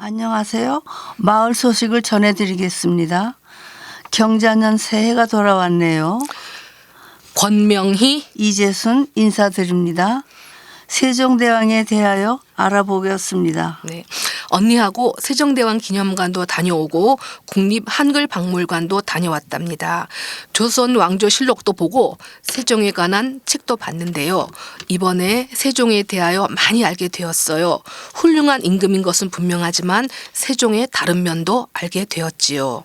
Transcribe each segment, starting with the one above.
안녕하세요. 마을 소식을 전해드리겠습니다. 경자년 새해가 돌아왔네요. 권명희 이재순 인사드립니다. 세종대왕에 대하여 알아보겠습니다. 네. 언니하고 세종대왕 기념관도 다녀오고 국립 한글박물관도 다녀왔답니다. 조선 왕조 실록도 보고 세종에 관한 책도 봤는데요. 이번에 세종에 대하여 많이 알게 되었어요. 훌륭한 임금인 것은 분명하지만 세종의 다른 면도 알게 되었지요.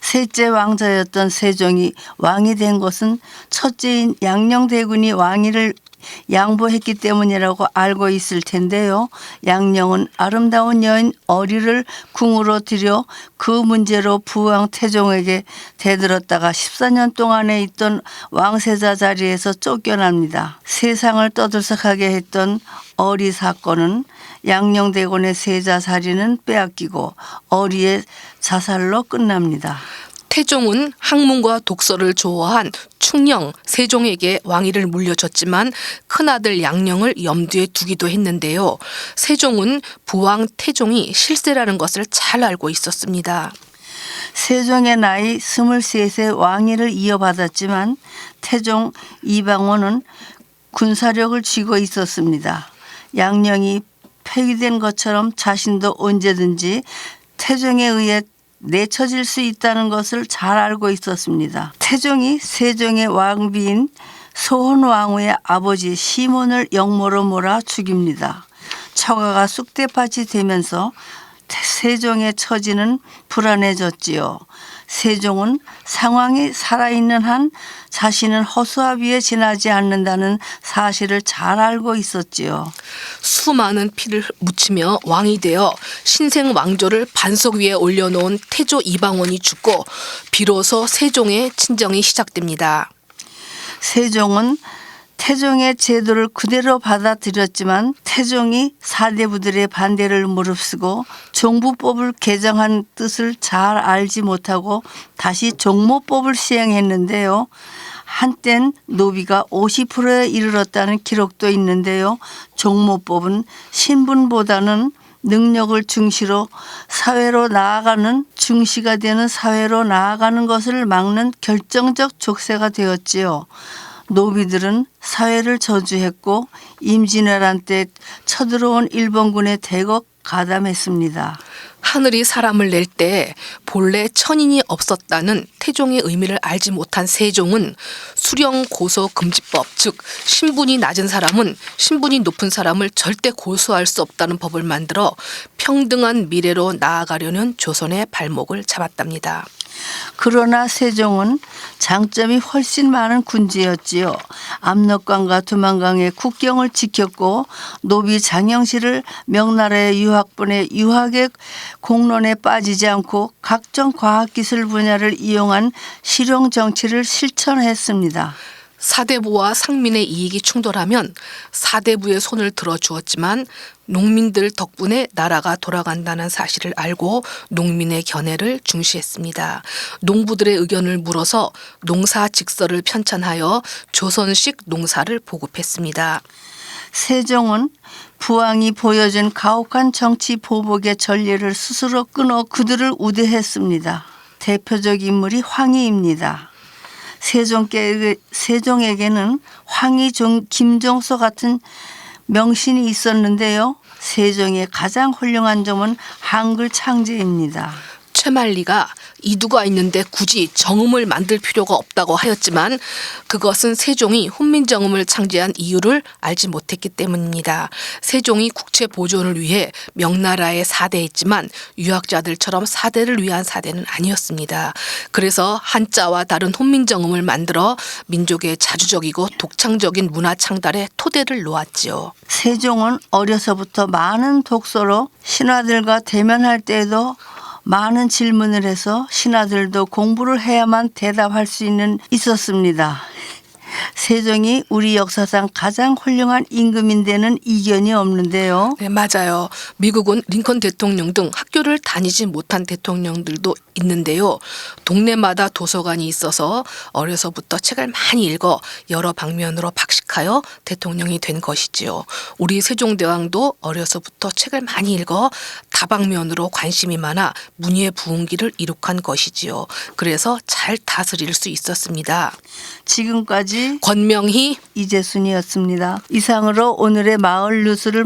셋째 왕자였던 세종이 왕이 된 것은 첫째인 양녕대군이 왕위를 양보했기 때문이라고 알고 있을 텐데요. 양녕은 아름다운 여인 어리를 궁으로 들여 그 문제로 부왕 태종에게 대들었다가 14년 동안에 있던 왕세자 자리에서 쫓겨납니다. 세상을 떠들썩하게 했던 어리 사건은 양녕대군의 세자 자리는 빼앗기고 어리의 자살로 끝납니다. 태종은 학문과 독서를 좋아한 충령 세종에게 왕위를 물려줬지만 큰아들 양령을 염두에 두기도 했는데요. 세종은 부왕 태종이 실세라는 것을 잘 알고 있었습니다. 세종의 나이 23세 왕위를 이어받았지만 태종 이방원은 군사력을 쥐고 있었습니다. 양령이 폐위된 것처럼 자신도 언제든지 태종에 의해 내쳐질 수 있다는 것을 잘 알고 있었습니다. 태종이 세종의 왕비인 소헌왕후의 아버지 시몬을 영모로 몰아 죽입니다. 처가가 쑥대밭이 되면서 세종의 처지는 불안해졌지요. 세종은 상황이 살아있는 한 자신은 허수아비에 지나지 않는다는 사실을 잘 알고 있었지요. 수많은 피를 묻히며 왕이 되어 신생 왕조를 반석 위에 올려놓은 태조 이방원이 죽고 비로소 세종의 친정이 시작됩니다. 세종은 태종의 제도를 그대로 받아들였지만 태종이 사대부들의 반대를 무릅쓰고 종부법을 개정한 뜻을 잘 알지 못하고 다시 종모법을 시행했는데요. 한땐 노비가 50%에 이르렀다는 기록도 있는데요. 종모법은 신분보다는 능력을 중시로 사회로 나아가는 중시가 되는 사회로 나아가는 것을 막는 결정적 족쇄가 되었지요. 노비들은 사회를 저주했고 임진왜란 때 쳐들어온 일본군에 대거 가담했습니다. 하늘이 사람을 낼 때 본래 천인이 없었다는 태종의 의미를 알지 못한 세종은 수령 고소 금지법 즉 신분이 낮은 사람은 신분이 높은 사람을 절대 고소할 수 없다는 법을 만들어 평등한 미래로 나아가려는 조선의 발목을 잡았답니다. 그러나 세종은 장점이 훨씬 많은 군주였지요. 압록강과 두만강의 국경을 지켰고 노비 장영실을 명나라의 유학 보내 유학의 공론에 빠지지 않고 각종 과학기술 분야를 이용한 실용 정치를 실천했습니다. 사대부와 상민의 이익이 충돌하면 사대부의 손을 들어 주었지만 농민들 덕분에 나라가 돌아간다는 사실을 알고 농민의 견해를 중시했습니다. 농부들의 의견을 물어서 농사 직서를 편찬하여 조선식 농사를 보급했습니다. 세종은 부왕이 보여준 가혹한 정치 보복의 전례를 스스로 끊어 그들을 우대했습니다. 대표적 인물이 황희입니다. 세종께 세종에게는 황희 종 김종서 같은 명신이 있었는데요. 세종의 가장 훌륭한 점은 한글 창제입니다. 최만리가 이두가 있는데 굳이 정음을 만들 필요가 없다고 하였지만 그것은 세종이 훈민정음을 창제한 이유를 알지 못했기 때문입니다. 세종이 국채 보존을 위해 명나라에 사대했지만 유학자들처럼 사대를 위한 사대는 아니었습니다. 그래서 한자와 다른 훈민정음을 만들어 민족의 자주적이고 독창적인 문화 창달에 토대를 놓았지요. 세종은 어려서부터 많은 독서로 신하들과 대면할 때에도 많은 질문을 해서 신하들도 공부를 해야만 대답할 수 있는 있었습니다. 세종이 우리 역사상 가장 훌륭한 임금인 데는 이견이 없는데요. 네, 맞아요. 미국은 링컨 대통령 등 학교를 다니지 못한 대통령들도 있는데요. 동네마다 도서관이 있어서 어려서부터 책을 많이 읽어 여러 방면으로 박식하여 대통령이 된 것이지요. 우리 세종대왕도 어려서부터 책을 많이 읽어 다방면으로 관심이 많아 문예 부흥기를 이룩한 것이지요. 그래서 잘 다스릴 수 있었습니다. 지금까지 권명희 이재순이었습니다. 이상으로 오늘의 마을 뉴스를